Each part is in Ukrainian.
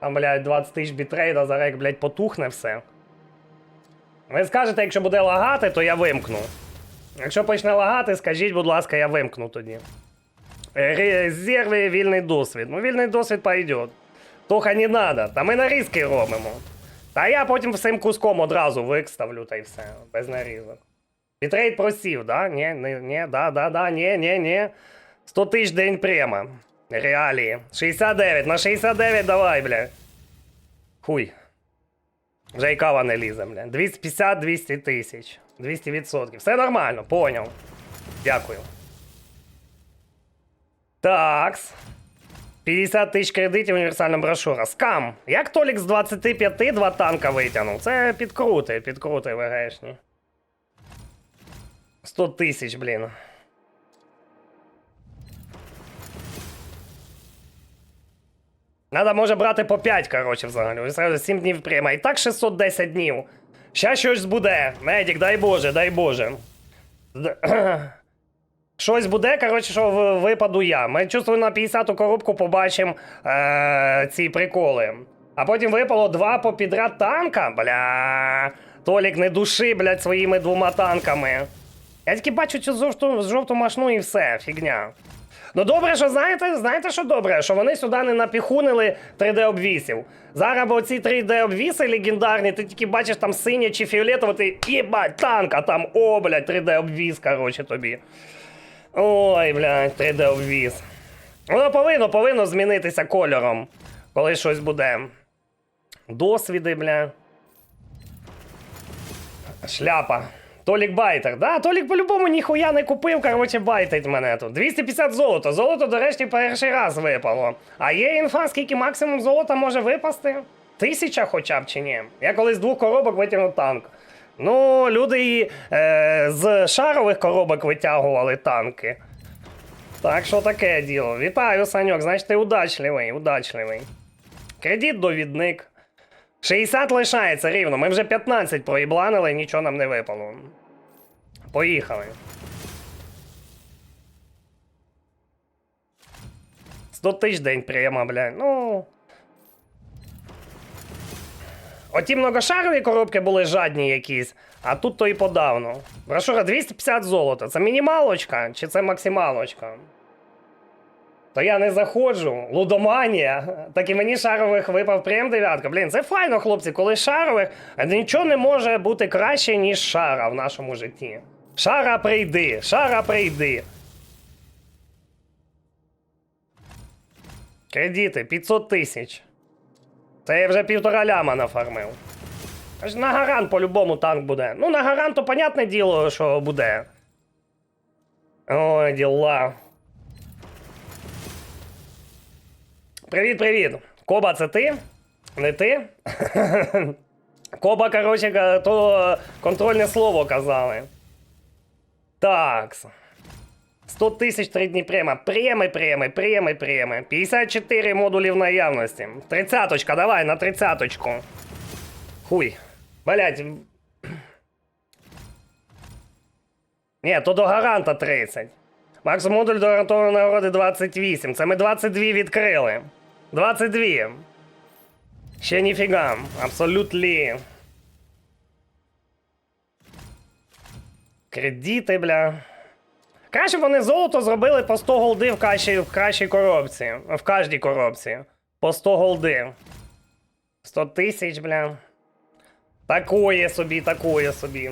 Там, блядь, 20 тисяч бітрейда, зараз як, блядь, потухне все. Ви скажете, якщо буде лагати, то я вимкну. Якщо почне лагати, скажіть, будь ласка, я вимкну тоді. Резерви вільний досвід. Ну, вільний досвід пойдет. Тоха не надо. Та ми нарізки робимо. Та я потім всім куском одразу викставлю та й все, без нарізок. Бітрейт просів, да? Ні, ні, ні, да, да, да, ні, ні, ні. 100 тисяч день према. Реалії. 69, на 69 давай, бля. Хуй. Вже і кава не лізе, бля. 250-200 тисяч. 200 відсотків. Все нормально, поняв. Дякую. Такс. 50 тисяч кредитів універсальна брошура. Скам. Як Толік з 25 два танка витягнув? Це підкрути, підкрути ВГшні. 100 тисяч, блін. Надо може брати по 5, коротше, взагалі. Зразу 7 днів прямо. І так 610 днів. Ща щось буде. Медик, дай Боже, дай Боже. Щось буде, коротше, що випаду я. Ми чувствую на 50-ту коробку побачимо е- ці приколи. А потім випало два попідряд танка. Бля. Толік не души, блядь, своїми двома танками. Я тільки бачу цю жовту, жовту машну і все, фігня. Ну добре, що знаєте, знаєте, що добре? Що вони сюди не напіхунили 3D-обвісів. Зараз бо ці 3D-обвіси легендарні, ти тільки бачиш там синє чи фіолетово, ти їбать, танк, а там, о, блядь, 3D-обвіз, коротше, тобі. Ой, блядь, 3D-обвіз. Воно повинно, повинно змінитися кольором, коли щось буде. Досвіди, бля. Шляпа. Толік байтер. Да, Толік по-любому ніхуя не купив, короче, байтить мене тут. 250 золота. Золото, до речі, перший раз випало. А є інфа, скільки максимум золота може випасти? Тисяча хоча б чи ні? Я колись з двох коробок витягнув танк. Ну, люди е, з шарових коробок витягували танки. Так що таке діло. Вітаю, Саньок, значить ти удачливий, удачливий. Кредит довідник. 60 лишається рівно. Ми вже 15 проїбланили, нічого нам не випало. Поїхали. 100 тисяч день прямо, блядь. Ну. Оті многошарові коробки були жадні якісь, а тут то і подавно. Брошура 250 золота. Це мінімалочка чи це максималочка? То я не заходжу. Лудоманія. Так і мені шарових випав прям дев'ятка. Блін, це файно, хлопці, коли шарових нічого не може бути краще, ніж шара в нашому житті. Шара прийди, шара прийди. Кредити 500 тисяч. Це я вже півтора ляма нафармив. Аж на гарант по-любому танк буде. Ну, на гарант, то понятне діло, що буде. Ой, діла. Привіт, привіт. Коба, це ти? Не ти? Коба, коротше, то контрольне слово казали. Так. 100 тисяч три дні према. Преми, преми, преми, преми. 54 модулів наявності. Тридцяточка, давай на тридцяточку. Хуй. Блять. Ні, то до гаранта 30. Макс модуль до гарантованої нагороди 28. Це ми 22 відкрили. 22. Ще ніфіга. Абсолютлі. Кредити, бля. Краще б вони золото зробили по 100 голди в кращій, в кращій коробці. В кожній коробці. По 100 голди. 100 тисяч, бля. Такое собі, такое собі.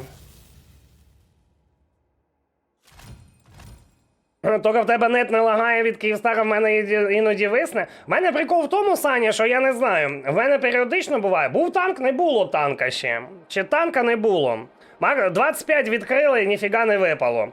Тільки в тебе нет не лагає від Київстара, в мене іноді висне. В мене прикол в тому, Саня, що я не знаю. В мене періодично буває. Був танк, не було танка ще. Чи танка не було. Мар- 25 відкрили і ніфіга не випало.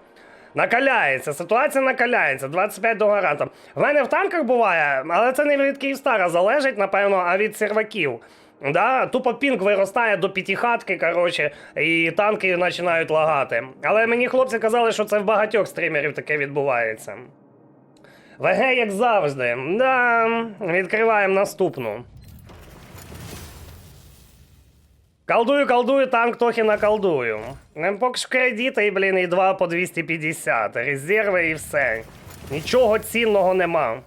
Накаляється, ситуація накаляється, 25 до гаранта. В мене в танках буває, але це не від Київстара залежить, напевно, а від серваків. Да, тупо пінг виростає до п'ятихатки, коротше, і танки починають лагати. Але мені хлопці казали, що це в багатьох стрімерів таке відбувається. ВГ, як завжди. Да, відкриваємо наступну. Колдую, колдую, танк трохи наколдую. Ну, Поки що кредити, блін, і 2 по 250. Резерви і все. Нічого цінного нема.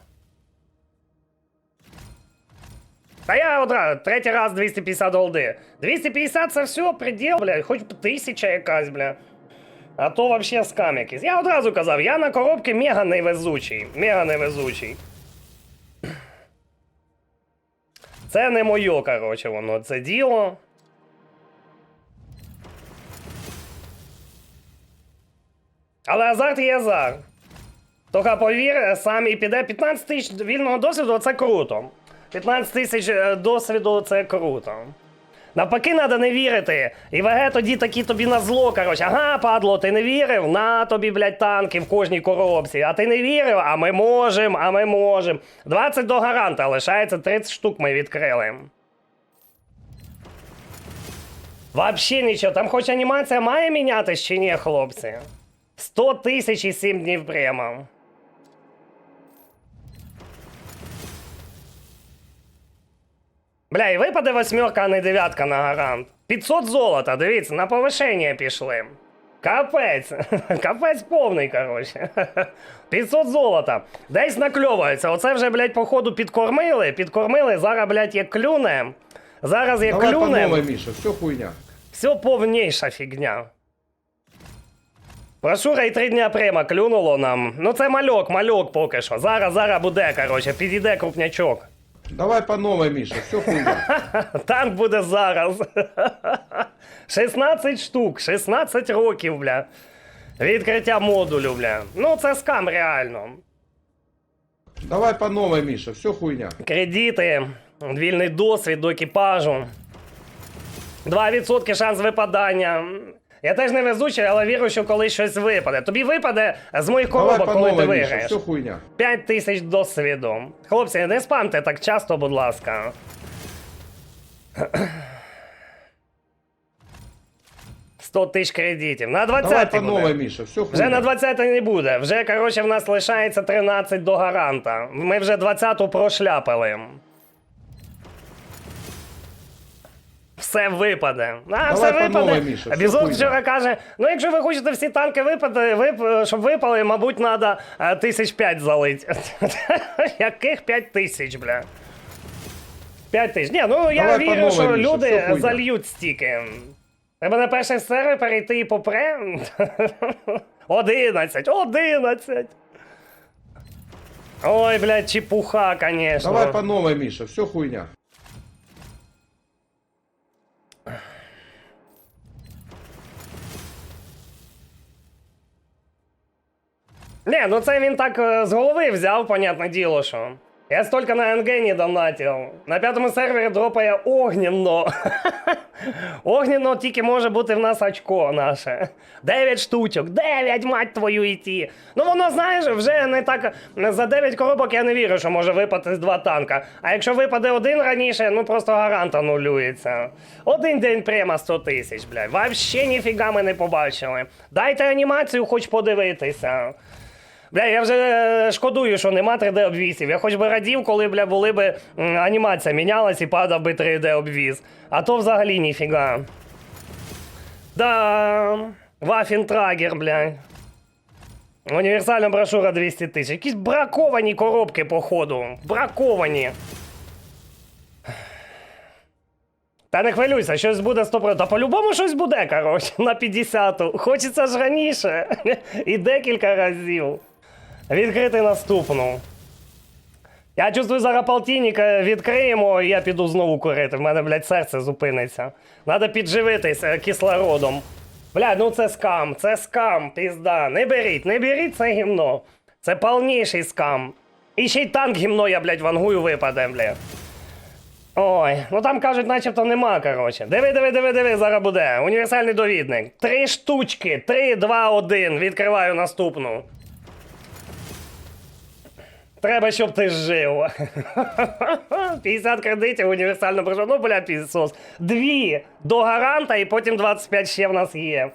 Та я одразу, третій раз 250 голди. 250 це все, приділ, бля, хоч б тисяча якась, бля. А то вообще скам якийсь. Я одразу казав, я на коробки мега невезучий. Мега невезучий. Це не моє, короче, воно, це діло. Але азарт є азарт. Тільки повір, сам і піде 15 тисяч вільного досвіду це круто. 15 тисяч е, досвіду це круто. Навпаки, треба не вірити. І ВГ тоді такі тобі на зло, коротше. Ага, падло, ти не вірив? На тобі, блядь, танки в кожній коробці. А ти не вірив? А ми можемо, а ми можемо. 20 до гаранта, лишається 30 штук ми відкрили. Вообще нічого, там хоч анімація має мінятись чи ні, хлопці? 100 тисяч і 7 днів прямо. Бля, і випаде восьмерка, а не дев'ятка на гарант. 500 золота, дивіться, на повишення пішли. Капець. Капець повний, коротше. 500 золота. Десь накльовується. Оце вже, блядь, походу підкормили. Підкормили. Зараз, блядь, як клюне. Зараз як Давай клюне. Миша, все хуйня. Все повніша фігня. Прошура і три дня прямо клюнуло нам. Ну це мальок, мальок поки що. Зараз, зараз буде, коротше, підійде крупнячок. Давай по новой, Миша, все хуйня. Танк буде зараз. 16 штук, 16 років, бля. Відкриття модулю, бля. Ну це скам реально. Давай по новой, Миша, все хуйня. Кредити, вільний досвід до екіпажу. 2% шанс випадання. Я теж не везучий, але вірю, що колись щось випаде. Тобі випаде з моїх коробок, коли ти виграєш. все хуйня. 5 тисяч досвіду. Хлопці, не спамте так часто, будь ласка. Сто тисяч кредитів. На 20 по буде. новой, Миша, все Вже на хуйня. 20 не буде. Вже, коротше, в нас лишається 13 до гаранта. Ми вже 20-ту прошляпали. Все випаде. А, Давай все по випаде. Міша, все Бізон вчора каже: ну якщо ви хочете всі танки випади, вип... щоб випали, мабуть, треба тисяч п'ять залити. Яких п'ять тисяч, бля? П'ять тисяч. Ні, ну я Давай по вірю, що Міша, люди зальють стільки. Треба на перший сервер перейти і попре. 11, 11. Ой, блядь, чепуха, конечно. Давай по новой, Миша, все хуйня. Не, ну це він так е, з голови взяв, понятне діло, що. Я стільки на Енгені донатив. На п'ятому сервері дропає огненно. огненно тільки може бути в нас очко наше. Дев'ять штучок, дев'ять, мать твою іті. Ну воно, знаєш, вже не так. За 9 коробок я не вірю, що може випати з два танка. А якщо випаде один раніше, ну просто гарант анулюється. Один день прямо 100 тисяч, блядь. Вообще ніфіга ми не побачили. Дайте анімацію, хоч подивитися. Бля, я вже е, шкодую, що нема 3D обвісів. Я хоч би радів, коли бля, були б анімація мінялась і падав би 3D обвіз. А то взагалі ніфіга. Да. Вафінтрагер, бля. Універсальна брошура 200 тисяч. Якісь браковані коробки, походу. Браковані. Та не хвилюйся, щось буде 100%. Та по-любому щось буде, коротше, на 50-ту. Хочеться ж раніше. І декілька разів. Відкрити наступну. Я чувствую, зараз полтинника відкриємо, і я піду знову курити. В мене, блядь, серце зупиниться. Надо підживитися кислородом. Блядь, ну це скам, це скам, пізда. Не беріть, не беріть це гімно. Це повніший скам. І ще й танк гімно, я, блядь, вангую випаде, блядь. Ой, ну там кажуть, начебто нема, коротше. Диви, диви, диви, диви, зараз буде. Універсальний довідник. Три штучки. Три, два, один. Відкриваю наступну. Треба, щоб ти жив. 50 кредитів універсально пройшов. Ну, бля, пісос. Дві до гаранта, і потім 25 ще в нас є.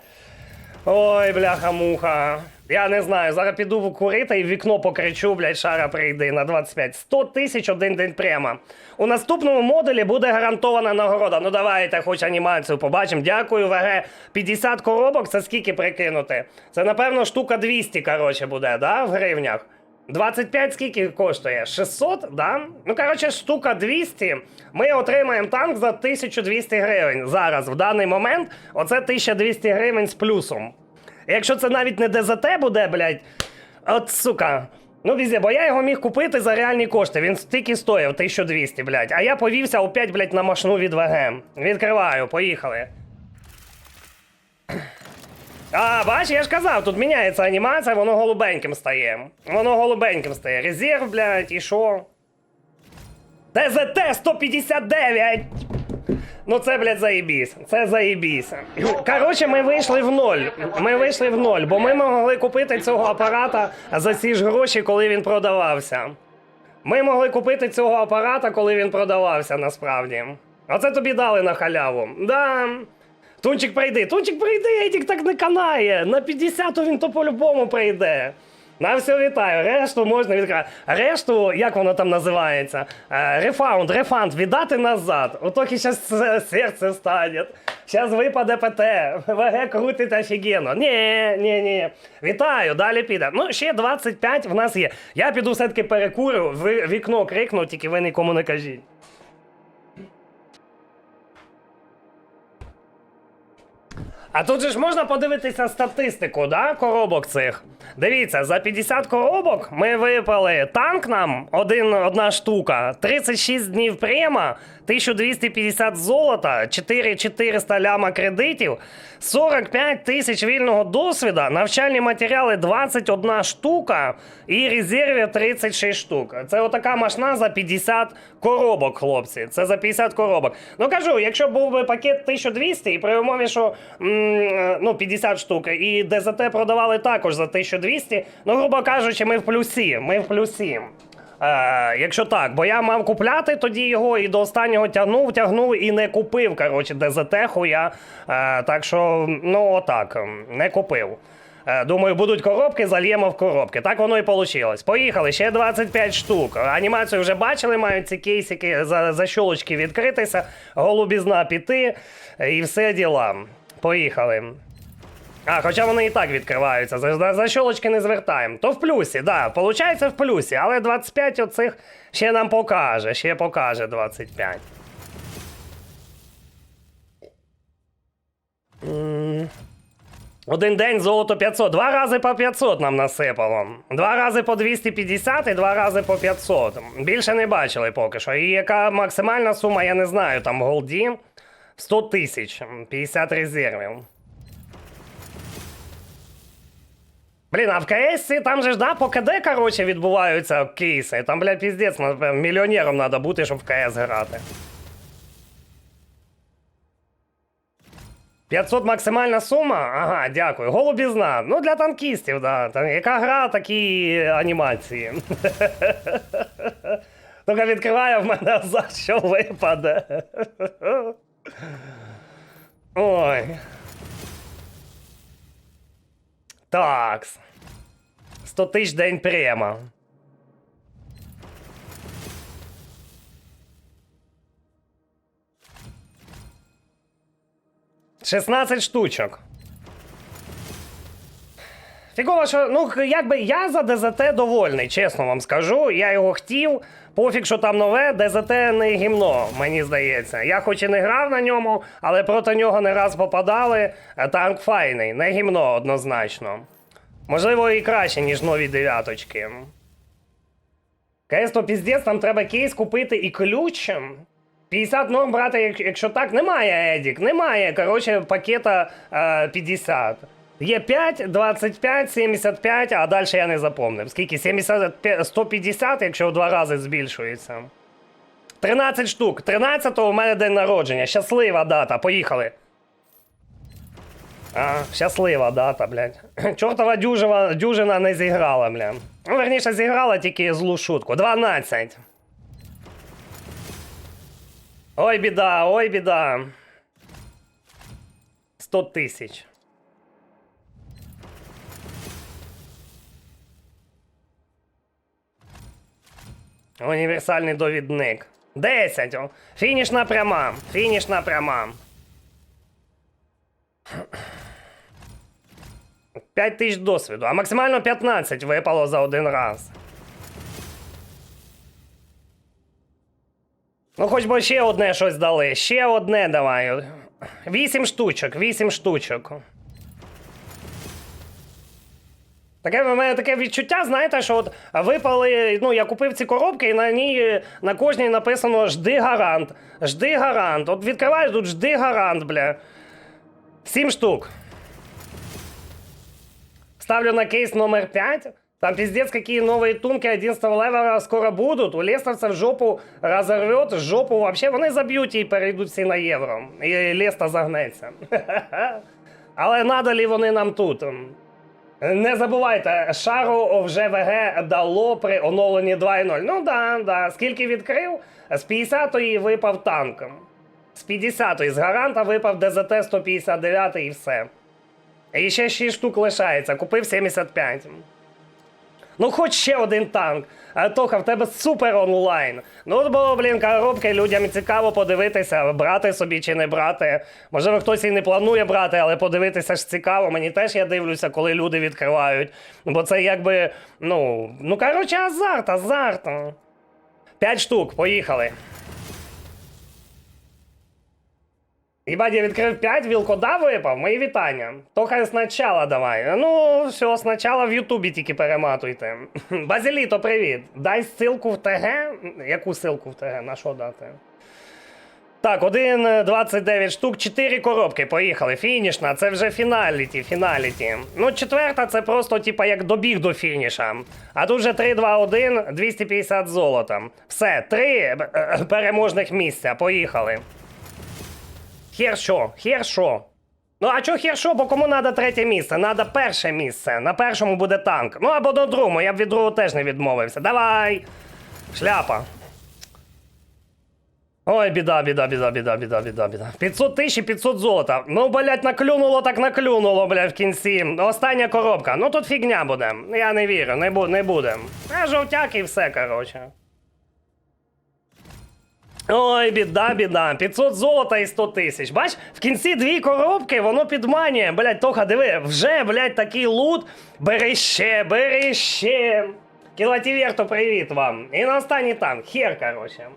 Ой, бляха-муха. Я не знаю, зараз піду курити і в вікно покричу, блядь, шара прийди на 25. 100 тисяч один день прямо. У наступному модулі буде гарантована нагорода. Ну давайте, хоч анімацію побачимо. Дякую, ВГ. 50 коробок, це скільки прикинути? Це, напевно, штука 200, коротше, буде, да, в гривнях? 25 скільки коштує? 600, да? Ну, коротше, штука 200. Ми отримаємо танк за 1200 гривень. Зараз, в даний момент, оце 1200 гривень з плюсом. Якщо це навіть не ДЗТ буде, блядь, от сука. Ну, візде, бо я його міг купити за реальні кошти. Він стільки стоїв 1200, блядь. А я повівся опять, блядь, на машину від ВГ. Відкриваю, поїхали. А, бач, я ж казав, тут міняється анімація, воно голубеньким стає. Воно голубеньким стає. Резерв, блядь, і що? ТЗТ 159! Ну це, блядь, заєбісь. Це заєбісь. Коротше, ми вийшли в ноль. Ми вийшли в ноль, бо ми могли купити цього апарата за ці ж гроші, коли він продавався. Ми могли купити цього апарата, коли він продавався, насправді. Оце тобі дали на халяву. Да. Тунчик прийди, Тунчик прийди, Едік так не канає. На 50 він то по-любому прийде. На все вітаю. Решту можна відкривати. Решту, як воно там називається? Е, Рефаунд, рефанд, віддати назад. Отоки зараз серце стане. Зараз випаде ПТ. ВГ крутить офігенно. Ні, ні, ні. Вітаю, далі піде. Ну, ще 25 в нас є. Я піду все-таки перекурю, в вікно крикну, тільки ви нікому не кажіть. А тут же ж можна подивитися статистику, да, коробок цих. Дивіться, за 50 коробок ми випали танк нам, один, одна штука, 36 днів према, 1250 золота, 4400 ляма кредитів, 45 тисяч вільного досвіду, навчальні матеріали 21 штука і резервів 36 штук. Це отака машина за 50 коробок, хлопці. Це за 50 коробок. Ну кажу, якщо був би пакет 1200, і при умові, що ну, 50 штук, і ДЗТ продавали також за 1200, ну, грубо кажучи, ми в плюсі. Ми в плюсі. Е, якщо так, бо я мав купляти тоді його і до останнього тягнув, тягнув і не купив. Коротше, ДЗТ хуя. Е, так що, ну отак, не купив. Е, Думаю, будуть коробки, зальємо в коробки. Так воно і вийшло. Поїхали, ще 25 штук. Анімацію вже бачили, мають ці кейсики за, за щолочки відкритися, голубізна піти і все діла. Поїхали. А, хоча вони і так відкриваються, за, за, щолочки не звертаємо. То в плюсі, да, получається в плюсі, але 25 оцих ще нам покаже, ще покаже 25. Один день золото 500. Два рази по 500 нам насипало. Два рази по 250 і два рази по 500. Більше не бачили поки що. І яка максимальна сума, я не знаю. Там голді 100 тисяч, 50 резервів. Блін, а в КС там же ж да, по КД, короче, відбуваються кейси. Там, блядь, піздець, напевно, мільйонером треба бути, щоб в КС грати. 500 максимальна сума? Ага, дякую. Голубізна. Ну, для танкістів, да. Там, яка гра, такі анімації. Тільки відкриває в мене за що випаде. Ой. Такс. 100 тисяч день према. Шістнадцять штучок. Фігово, що, ну, якби я за ДЗТ довольний, чесно вам скажу. Я його хотів. Пофіг, що там нове, ДЗТ не гімно, мені здається. Я хоч і не грав на ньому, але проти нього не раз попадали. Танк файний, не гімно однозначно. Можливо, і краще, ніж нові дев'яточки. КС то піздець, там треба кейс купити і ключ. 50 норм брати, якщо так, немає Едік, немає. Коротше, пакета е, 50. Є 5, 25, 75, а далі я не запомнив. Скільки? 70, 150, якщо в два рази збільшується. 13 штук. 13-го у мене день народження. Щаслива дата. Поїхали. А, щаслива дата, блядь. Чортова дюжина, дюжина не зіграла, бля. Ну, верніше, зіграла тільки злу шутку. 12. Ой, біда, ой, біда. 100 тисяч. Універсальний довідник. 10. Фінішна пряма. Фінішна пряма. 5 тисяч досвіду, а максимально 15 випало за один раз. Ну, хоч би ще одне щось дали. Ще одне давай. Вісім штучок, вісім штучок. Таке в мене таке відчуття, знаєте, що от випали. Ну, я купив ці коробки, і на ній на кожній написано жди гарант. Жди гарант. От відкриваєш тут жди гарант, бля. Сім штук. Ставлю на кейс номер 5. Там пиздец, какие новые тунки 11 левела скоро будут. У Лестовця в жопу разорвет, жопу вообще. Вони заб'ють і перейдуть всі на євро. І Леста загнеться. Але надалі вони нам тут. Не забувайте, шару вже ВГ дало при оновленні 2.0. Ну да, да. Скільки відкрив? З 50-ї випав танком. З 50-ї з гаранта випав ДЗТ 159 і все. І ще 6 штук лишається. Купив 75. Ну, хоч ще один танк. А Тоха, в тебе супер онлайн. Ну, бо, блін, коробки, людям цікаво подивитися, брати собі чи не брати. Можливо, хтось і не планує брати, але подивитися ж цікаво. Мені теж я дивлюся, коли люди відкривають. Бо це якби, ну, ну коротше, азарт, азарт. П'ять штук, поїхали. Їбать, я відкрив 5, вілкода випав, мої вітання. Хай спочатку давай. Ну, все, спочатку в Ютубі тільки перематуйте. Базіліто, привіт. Дай ссылку в ТГ. Яку ссылку в ТГ? На що дати? Так, 1, 29 штук, 4 коробки, поїхали. Фінішна, це вже фіналіті, фіналіті. Ну, четверта це просто, типа, як добіг до фініша. А тут вже 3, 2, 1, 250 золота. Все, три е, переможних місця, поїхали. Хер що? Хер що? Ну а чо хер що? Бо кому треба третє місце? Надо перше місце. На першому буде танк. Ну або до другому, я б від другого теж не відмовився. Давай! Шляпа. Ой, біда, біда, біда, біда, біда, біда, біда. 500 тисяч і 500 золота. Ну, блядь, наклюнуло так наклюнуло, блядь, в кінці. Остання коробка. Ну тут фігня буде. Я не вірю, не, бу не буде. А жовтяк і все, коротше. Ой, біда, біда. 500 золота і 100 тисяч. Бач, в кінці дві коробки, воно підманює. Блять, Тоха, диви, вже, блять, такий лут. Бери ще, бери ще. Кілатіверто, привіт вам. І на останній танк. Хер, короче.